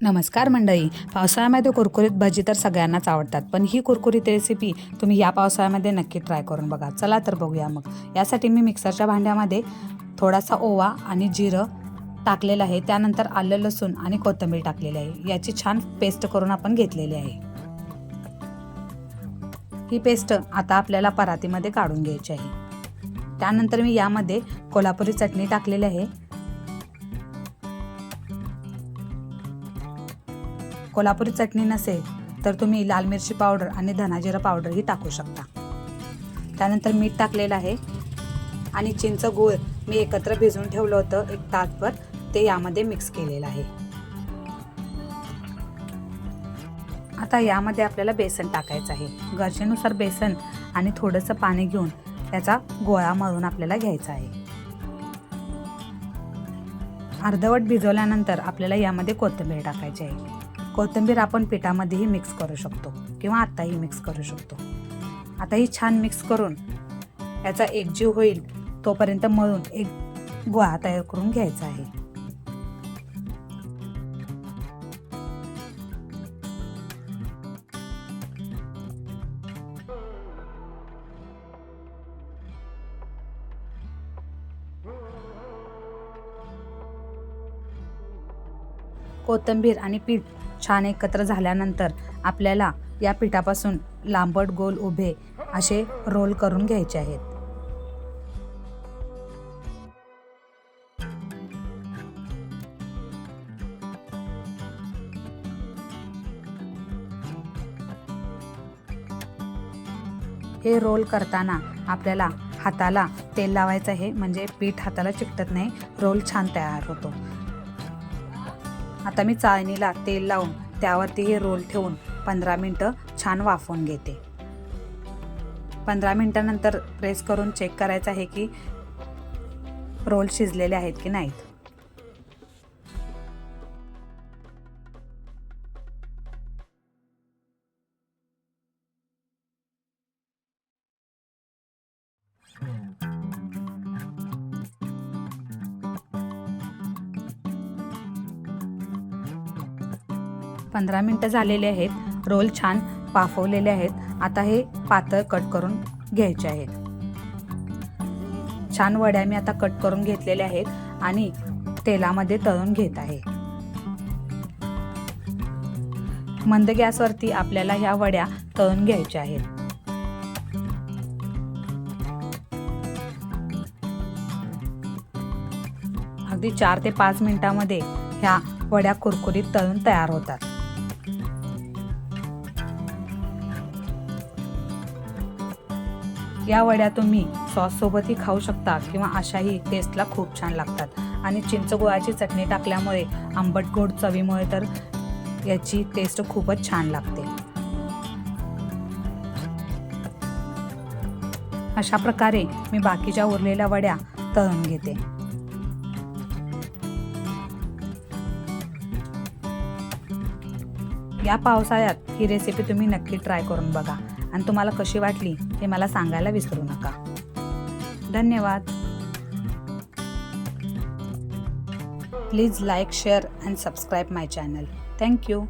नमस्कार मंडळी. पावसाळ्यामध्ये कुरकुरीत भजी तर सगळ्यांनाच आवडतात पण ही कुरकुरीत रेसिपी तुम्ही या पावसाळ्यामध्ये नक्की ट्राय करून बघा. चला तर बघूया मग. यासाठी मी मिक्सरच्या भांड्यामध्ये थोडासा ओवा आणि जिरं टाकलेलं आहे. त्यानंतर आलं लसूण आणि कोथिंबीर टाकलेली आहे. याची छान पेस्ट करून आपण घेतलेली आहे. ही पेस्ट आता आपल्याला परातीमध्ये काढून घ्यायची आहे. त्यानंतर मी यामध्ये कोल्हापुरी चटणी टाकलेली आहे. कोल्हापुरी चटणी नसेल तर तुम्ही लाल मिरची पावडर आणि धनाजिरा पावडरही टाकू शकता. त्यानंतर मीठ टाकलेलं आहे आणि चिंच गूळ मी एकत्र भिजवून ठेवलं होतं एक तासभर. ते यामध्ये मिक्स केलेलं आहे. आता यामध्ये आपल्याला बेसन टाकायचं आहे. गरजेनुसार बेसन आणि थोडंसं पाणी घेऊन त्याचा गोळा मळून आपल्याला घ्यायचा आहे. अर्धवट भिजवल्यानंतर आपल्याला यामध्ये कोथिंबीर टाकायची आहे. कोथिंबीर आपण पिठामध्येही मिक्स करू शकतो किंवा आत्ताही मिक्स करू शकतो. आता ही छान मिक्स करून याचा एकजीव होईल तोपर्यंत मळून एक गोळा तयार करून घ्यायचा आहे. कोथिंबीर आणि पीठ छान एकत्र झाल्यानंतर आपल्याला या पिठापासून लांबट गोल उभे असे रोल करून घ्यायचे आहेत. हे रोल करताना आपल्याला हाताला तेल लावायचं आहे म्हणजे पीठ हाताला चिकटत नाही रोल छान तयार होतो. आता मी चाळणीला तेल लावून त्यावरती हे रोल ठेवून पंधरा मिनटं छान वाफवून घेते. पंधरा मिनटानंतर प्रेस करून चेक करायचं आहे की रोल शिजलेले आहेत की नाहीत. पंधरा मिनटं झालेले आहेत. रोल छान पाफवलेले आहेत. आता हे पातळ कट करून घ्यायचे आहेत. छान वड्या मी आता कट करून घेतलेल्या आहेत आणि तेलामध्ये तळून घेत आहे. मंद गॅसवरती आपल्याला ह्या वड्या तळून घ्यायच्या आहेत. अगदी चार ते पाच मिनिटामध्ये ह्या वड्या कुरकुरीत तळून तयार होतात. या वड्या तुम्ही सॉससोबतही खाऊ शकता किंवा अशाही टेस्टला खूप छान लागतात. आणि चिंचगुळाची चटणी टाकल्यामुळे आंबट गोड चवीमुळे तर याची टेस्ट खूपच छान लागते. अशा प्रकारे मी बाकीच्या उरलेल्या वड्या तळून घेते. या पावसाळ्यात ही रेसिपी तुम्ही नक्की ट्राय करून बघा. आणि तुम्हाला कशी वाटली हे मला सांगायला विसरू नका. धन्यवाद. Please like share and subscribe my channel thank you